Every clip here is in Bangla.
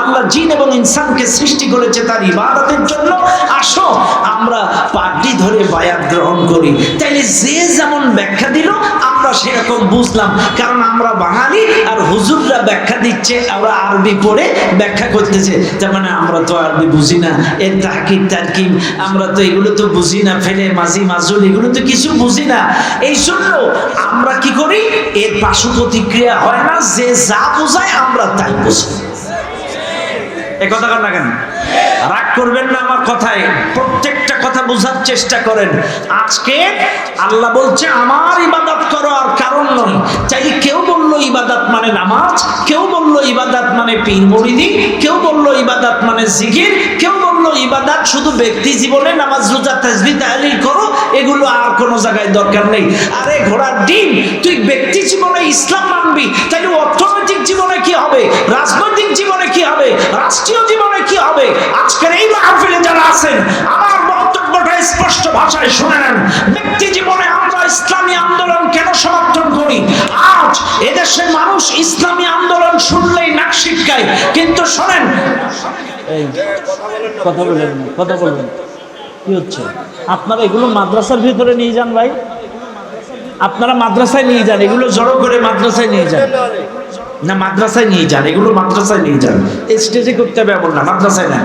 আল্লাহ জিন এবং ইনসানকে সৃষ্টি করেছে তার ইবাদতের জন্য। আসো, আমরা ধরে বায়াত গ্রহণ করি। তাইলে যে যেমন ব্যাখ্যা দিল, আমরা সেরকম বুঝলাম। কারণ আমরা বাঙালি, আর হুজুররা ব্যাখ্যা দিচ্ছে আমরা আরবি পড়ে ব্যাখ্যা করতেছে। তার মানে আমরা তো আরবি বুঝি না। এর আমরা তো এগুলো তো বুঝি না, ফেলে, মাঝি, মাজুল, এগুলো তো কিছু বুঝি না। এই জন্য আমরা কি করি? এর পার্শ্ব প্রতিক্রিয়া হয় না, যে যা বোঝায় আমরা তাই বুঝি। রাগ করবেন না আমার কথায়। প্রত্যেকটা কথা বোঝার চেষ্টা করেন। আজকে আল্লাহ বলছে, আমার করো, আর কারণ চাই কেউ বলল ইবাদত মানে নামাজ, কেউ বলল মানে কেউ বলল মানে জিকির, কেউ বলল শুধু ব্যক্তি জীবনে নামাজ, রোজা, তাজবি, তাহলিল করো, এগুলো আর কোনো জায়গায় দরকার নেই। আরে ঘোড়ার ডিম, তুই ব্যক্তি জীবনে ইসলাম মানবি তাহলে অর্থনৈতিক জীবনে কি হবে? রাজনৈতিক জীবনে মানুষ ইসলামী আন্দোলন শুনলেই নাক শিক্ষায় কিন্তু শোনেন কথা বলবেন কথা বলবেন কি হচ্ছে? আপনারা এগুলো মাদ্রাসার ভিতরে নিয়ে যান ভাই। আপনারা মাদ্রাসায় নিয়ে যান, এগুলো জড়ো করে মাদ্রাসায় নিয়ে যান। না, মাদ্রাসায় নিয়ে যান, এগুলো মাদ্রাসায় নিয়ে যান। স্টেজে করতে হবে এমন না, মাদ্রাসায় না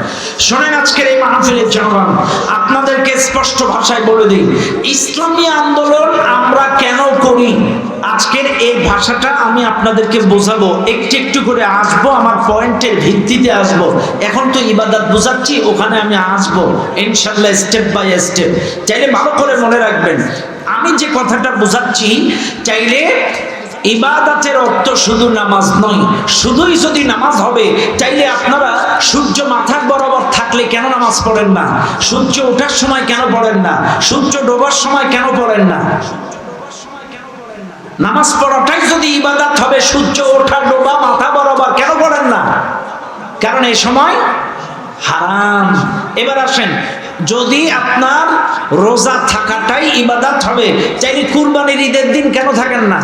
শোনেন আজকের এই মাহফিলের জনগণ, আপনাদেরকে স্পষ্ট ভাষায় বলে দিই, ইসলামী আন্দোলন আমরা কেন করি? আজকের এই ভাষাটা আমি আপনাদেরকে বোঝাবো। একটু একটু করে আসব, আমার পয়েন্টের ভিত্তিতে আসব। এখন তো ইবাদত বোঝাচ্ছি, ওখানে আমি আসব ইনশাল্লাহ স্টেপ বাই স্টেপ চাইলে ভালো করে মনে রাখবেন, আমি যে কথাটা বোঝাচ্ছি, চাইলে ইবাদতের অর্থ শুধু নামাজ নয়, শুধুই যদি নামাজ হবে, চাইলে আপনারা সূর্য মাথার বরাবর থাকলে কেন নামাজ পড়েন না? সূর্য ওঠার সময় কেন পড়েন না? সূর্য ডোবার সময় কেন পড়েন না? নামাজ পড়াটাই যদি ইবাদত হবে, সূর্য ওঠা ডোবা মাথা বরাবর, কেন পড়েন না? কারণ এই সময় হারাম। এবার আসেন, যদি আপনার রোজা থাকাটাই ইবাদত হবে, চাইলে কুরবানির ঈদের দিন কেন থাকেন না?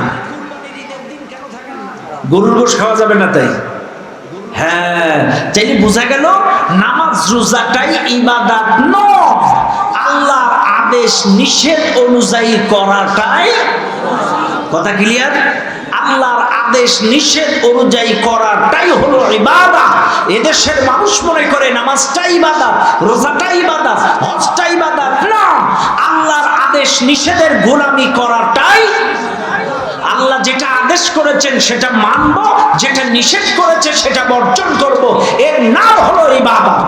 গরুর গোশ খাওয়া যাবে না তাই? হ্যাঁ চাইলে বোঝা গেল নামাজ রোজাটাই ইবাদাত নয়। আল্লাহর আদেশ নিষেধ অনুযায়ী করাটাই কথা ক্লিয়ার আল্লাহর আদেশ নিষেধ অনুযায়ী করাটাই হলো ইবাদত। এদেশের মানুষ মনে করে নামাজটাই ইবাদত, রোজাটাই ইবাদত, হজটাই ইবাদত। না, আল্লাহর আদেশ নিষেধের গোলামি করাটাই আল্লাহ যেটা আদেশ করেছেন সেটা মানব, যেটা নিষেধ করেছে সেটা বর্জন করব। এর নাম হলো ইবাদত।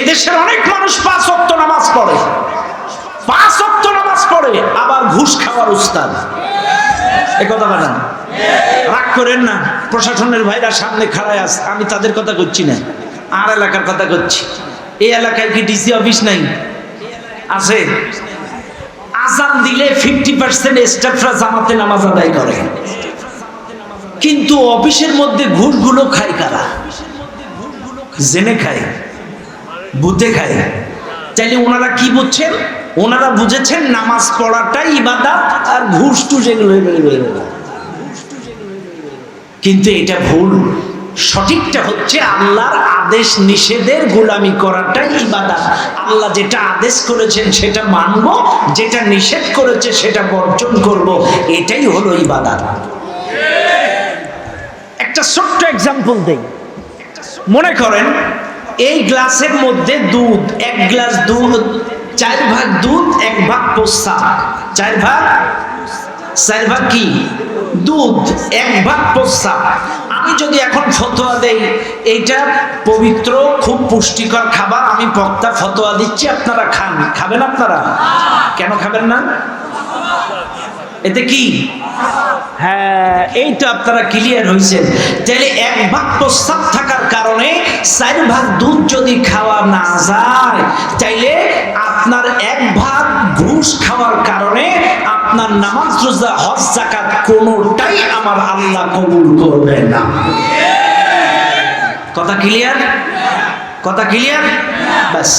এদেশের অনেক মানুষ পাঁচ নামাজ পড়ে। পাঁচ অক্ত নামাজ পড়ে। আবার ঘুষ খাওয়ার উস্তাদ। এ কথা বলেন। রাগ করেন না, প্রশাসনের ভাইরা সামনে খাড়ায় আস আমি তাদের কথা করছি না, আর এলাকার কথা করছি এই এলাকায় কি ডিসি অফিস নাই? আছে। আজান দিলে ফিফটি পার্সেন্ট স্টাফরা জামাতে নামাজ আদায় করে। কিন্তু অফিসের মধ্যে ঘুষগুলো খায় কারা? জেনে খায়, বুঝে খায়। তাইলে ওনারা কি বুঝছেন? ওনারা বুঝেছেন নামাজ পড়াটাই ইবাদত আর ঘুষ টুস এগুলো। কিন্তু এটা ভুল। সঠিকটা হচ্ছে আল্লাহর আদেশ নিষেধের গোলামি করাটাই ইবাদত। আল্লাহ যেটা আদেশ করেছেন সেটা মানব, যেটা নিষেধ করেছে সেটা বর্জন করব। এটাই হলো ইবাদত। একটা ছোট্ট এক্সাম্পল দেই। মনে করেন, এই গ্লাসের মধ্যে দুধ, এক গ্লাস দুধ চার ভাগ দুধ, এক ভাগ প্রস্তাব চার ভাগ? চার ভাগ কি? দুধ, এক ভাগ প্রস্তাব আমি যদি এখন ফতোয়া দেই, এইটা পবিত্র, খুব পুষ্টিকর খাবার, আমি বক্তা ফতোয়া দিচ্ছি, আপনারা খান। খাবেন আপনারা? কেন খাবেন না? এতে কি? হ্যাঁ এই তো আপনারা ক্লিয়ার হয়েছেন তাহলে এক ভাগ প্রস্তাব থাকার কারণে চার ভাগ দুধ যদি খাওয়া না যায় চাইলে আপনার এক ভাগ ঘুষ খাওয়ার কারণে আপনার নামাজ রোজা, হজ জাকাত কোনোটাই আমার আল্লাহ কবুল করবে না। কথা ক্লিয়ার কথা ক্লিয়ার ব্যাস।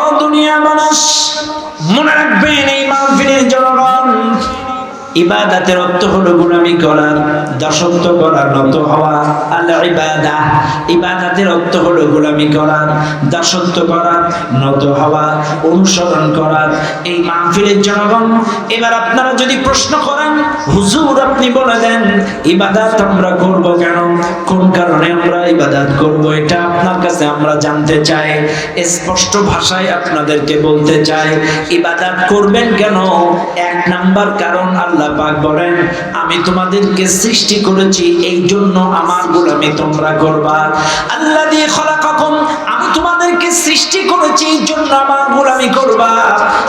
ও দুনিয়া মানুষ, মনে রাখবেন এই মাহফিলের জনগণ ইবাদাতের অর্থ হলো গুলামি করা, দাসত্ব করা, নত হওয়া, আল ইবাদা। ইবাদাতের অর্থ হলো গুলামি করা, দাসত্ব করা, নত হওয়া, অনুসরণ করা। এই মাহফিলের জনগণ, এবার আপনারা যদি প্রশ্ন করেন, হুজুর আপনি বলে দেন, ইবাদাত আমরা করব কেন? কোন কারণে আমরা ইবাদাত করব? এটা আপনার কাছে আমরা জানতে চাই, স্পষ্ট ভাষায় আপনাদেরকে বলতে চাই, ইবাদাত করবেন কেন? এক নাম্বার কারণ আল্লাহ পাক বলেন, আমি তোমাদেরকে সৃষ্টি করেছি এই জন্য আমার গোলামি তোমরা করবা। আল্লাহ দিয়ে খলাকাকুম, আমি তোমাদেরকে সৃষ্টি করেছি এই জন্য আমার গোলামি করবা।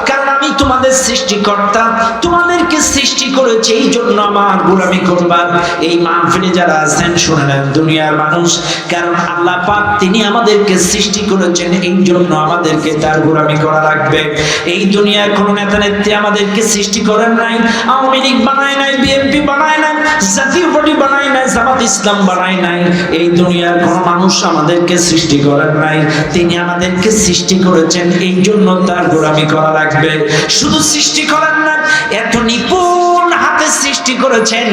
কারণ আমি তোমাদের সৃষ্টিকর্তা তোমাদেরকে সৃষ্টি করেছি, এই জন্য আমার গোলামি করবা এই মাহফিলে যারা আছেন, শুনে নেন, দুনিয়ার মানুষ। কারণ আল্লাহ পাক তিনি আমাদেরকে সৃষ্টি করেছেন, এই জন্য আমাদেরকে তার গোলামি করা লাগবে। এই দুনিয়ার কোন নেতা নেত্রী আমাদেরকে সৃষ্টি করেন নাই, আওয়ামী লীগ বানায় নাই, বিএনপি বানায় নাই, জাতীয় পার্টি বানায় নাই, জামাত ইসলাম বানায় নাই, এই দুনিয়ার কোন মানুষ আমাদেরকে সৃষ্টি করেন নাই। তিনি আমাদেরকে সৃষ্টি করেছেন, এই জন্য তার গোলামি করা লাগবে। শুধু সৃষ্টি করেন না এত নিপুণ হাতে সৃষ্টি করেছেন,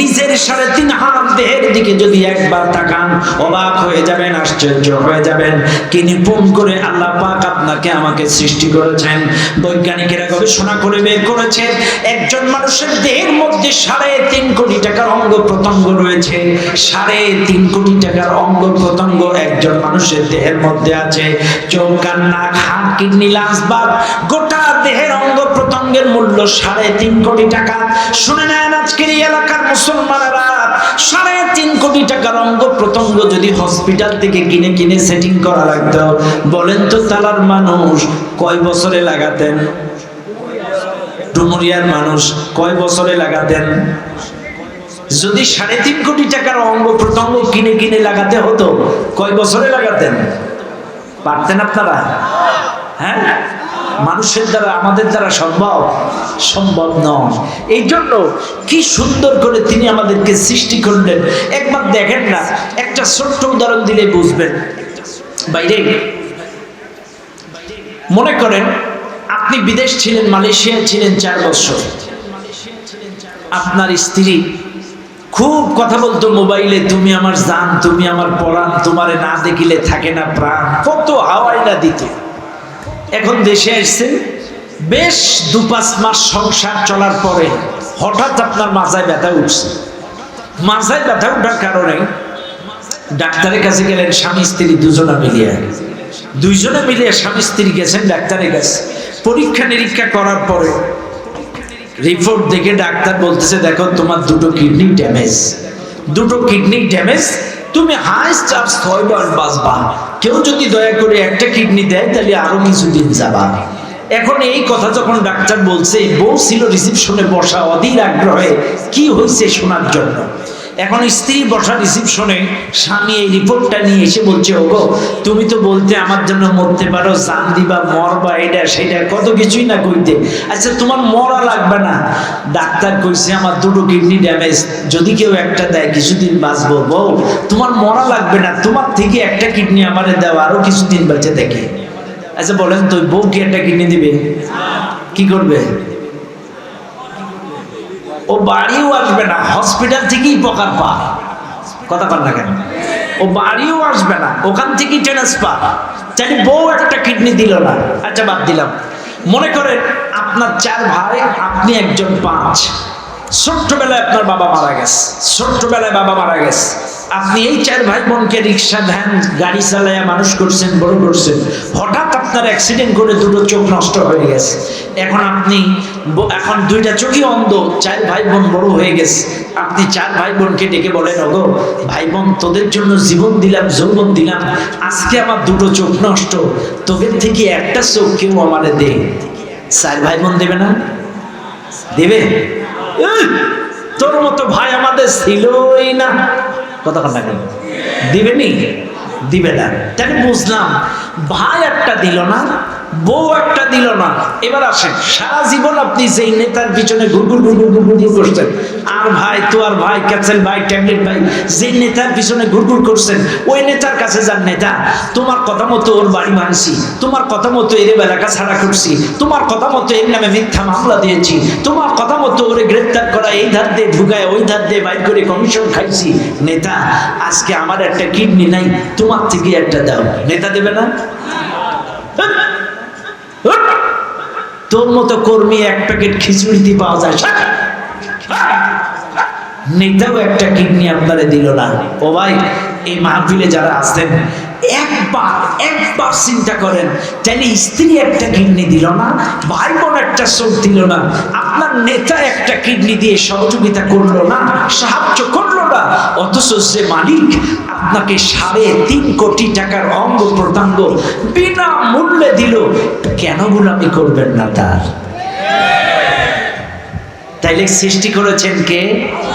নিজের সাড়ে তিন হাত দেহের দিকে যদি একবার তাকান, অবাক হয়ে যাবেন, আশ্চর্য হয়ে যাবেন। কি নিপুণ করে আল্লাহ পাক আপনাকে আমাকে সৃষ্টি করেছেন। বৈজ্ঞানিকেরা গবেষণা করে বের করেছে, একজন মানুষের দেহের মধ্যে সাড়ে তিন কোটি টাকার অঙ্গ প্রত্যঙ্গ রয়েছে। সাড়ে তিন কোটি টাকার অঙ্গ প্রত্যঙ্গ একজন মানুষের দেহের মধ্যে আছে। চোখ, কান, নাক, হাত, কিডনি লাংস বাদ গোটা দেহের অঙ্গ প্রত্যঙ্গের মূল্য সাড়ে তিন কোটি টাকা। সাড়ে তিন কোটি টাকার অঙ্গ প্রত্যঙ্গ যদি হসপিটাল থেকে কিনে কিনে সেটিং করা লাগতো, বলেন তো তালার মানুষ, কয় বছরে লাগাতেন? ডুমুরিয়ার মানুষ, কয় বছরে লাগাতেন? যদি সাড়ে তিন কোটি টাকার অঙ্গ প্রত্যঙ্গ কিনে কিনে লাগাতে হতো, কয় বছরে লাগাতেন? পারতেন আপনারা? হ্যাঁ? মানুষের দ্বারা, আমাদের দ্বারা সম্ভব? সম্ভব নয়। এই জন্য কি সুন্দর করে তিনি আমাদেরকে সৃষ্টি করলেন। একবার দেখেন না, একটা ছোট্ট উদাহরণ দিলে বুঝবেন। বাইরে। মনে করেন, আপনি বিদেশ ছিলেন, মালয়েশিয়ায় ছিলেন চার বছর। আপনার স্ত্রী খুব কথা বলতো মোবাইলে, তুমি আমার জান, তুমি আমার পরাণ, তোমারে না দেখিলে থাকে না প্রাণ। কত হাওয়াই না দিত। এখন দেশে এসছে। বেশ দু পাঁচ মাস সংসার চলার পরে হঠাৎ আপনার মাথায় ব্যথা উঠছে। মাথায় ব্যথা ওঠার কারণে ডাক্তারের কাছে গেলেন, স্বামী, স্ত্রী দুজনে মিলিয়ে। দুইজনে মিলিয়ে স্বামী, স্ত্রী গেছেন ডাক্তারের কাছে। পরীক্ষা নিরীক্ষা করার পরে রিপোর্ট দেখে ডাক্তার বলতেছে, দেখো, তোমার দুটো কিডনি ড্যামেজ দুটো কিডনি ড্যামেজ তুমি হাইস্ট আর ছয় বাঁচবা। কেউ যদি দয়া করে একটা কিডনি দেয়, তাহলে আরও কিছুদিন যাবা। এখন এই কথা যখন ডাক্তার বলছে, বউ ছিল রিসিপশনে বসা অধীর আগ্রহে, কি হয়েছে শোনার জন্য? এখন স্ত্রী বসা রিসিপশনে স্বামী এই রিপোর্টটা নিয়ে এসে বলছে, ওগো, তুমি তো বলতে আমার জন্য মরতে পারো, জান দিবা মর বা এটা সেটা কত কিছুই না কইতে। আচ্ছা তোমার মরা লাগবে না। ডাক্তার কইছে, আমার দুটো কিডনি ড্যামেজ যদি কেউ একটা দেয়, কিছুদিন বাঁচবো, বউ। তোমার মরা লাগবে না, তোমার থেকে একটা কিডনি আমারে দেওয়া আরও কিছুদিন বেঁচে দেখে। আচ্ছা বলেন তো, বউ কি একটা কিডনি দিবে? কি করবে? ও বাড়িও আসবে না হসপিটাল থেকেই পকার পা কথা কর না কেন? ও বাড়িও আসবে না, ওখান থেকেই ট্রান্সফার তাই বউ একটা কিডনি দিল না। আচ্ছা বাদ দিলাম। মনে করেন আপনার চার ভাই, আপনি একজন পাঁচ। ছোট্টবেলায় আপনার বাবা মারা গেছে। ছোট্টবেলায় বাবা মারা গেছে। আপনি এই চার ভাই বোনকে রিক্সা ভ্যান গাড়ি চালাইয়া মানুষ করছেন, বড় করছেন। হঠাৎ আপনার অ্যাক্সিডেন্ট করে দুটো চোখ নষ্ট হয়ে গেছে। এখন আপনি এখন দুইটা চোখই অন্ধ, চার ভাই বোন বড় হয়ে গেছে। আপনি চার ভাই বোনকে ডেকে বলেন, ওগো ভাই বোন তোদের জন্য জীবন দিলাম, যৌবন দিলাম, আজকে আমার দুটো চোখ নষ্ট। তোদের থেকে একটা চোখ কেউ আমারে দে চার ভাই বোন দেবে না? দেবে? তোর মতো ভাই আমাদের ছিলই না। কথা কথা কেন? দিবে না। তাহলে বুঝলাম ভাই একটা দিল না বউ একটা দিল না। এবার আসেন, সারা জীবন আপনি যেই নেতার পিছনে ঘুরঘুর ঘুরঘুর ঘুরঘুর ঘুর করছেন, আর ভাই তো আর ভাই ক্যাপসেল ভাই, ট্যাবলেট ভাই, যেই নেতার পিছনে ঘুরঘুর করছেন, ওই নেতার কাছে যান নেতা, তোমার কথা মতো ওর বাড়ি ভাঙছি তোমার কথা মতো এর এলাকা ছাড়া করছি, তোমার কথা মতো এর নামে মিথ্যা মামলা দিয়েছি, তোমার কথা মতো ওরে গ্রেপ্তার করা এই ধার দিয়ে ঢুকায়, ওই ধার দিয়ে বাইর করে কমিশন খাইছি। নেতা, আজকে আমার একটা কিডনি নাই, তোমার থেকে একটা দাও। নেতা দেবে না? তোর মতো কর্মী এক প্যাকেট খিচুড়িতে পাওয়া যায়। নেতাও একটা কিডনি আপনারে দিল না। ও ভাই, এই মাহফিলে যারা আছেন একবার একবার চিন্তা করেন তাহলে স্ত্রী একটা কিডনি দিল না ভাই বোন একটা চোখ দিল না, আপনার নেতা একটা কিডনি দিয়ে সহযোগিতা করল না, সাহায্য করল না, অথচ সে মালিক আপনাকে সাড়ে তিন কোটি টাকার অঙ্গ প্রত্যঙ্গ বিনা মূল্যে দিল। কেন গুলামি করবেন না তার? তাইলে সৃষ্টি করেছেন কে?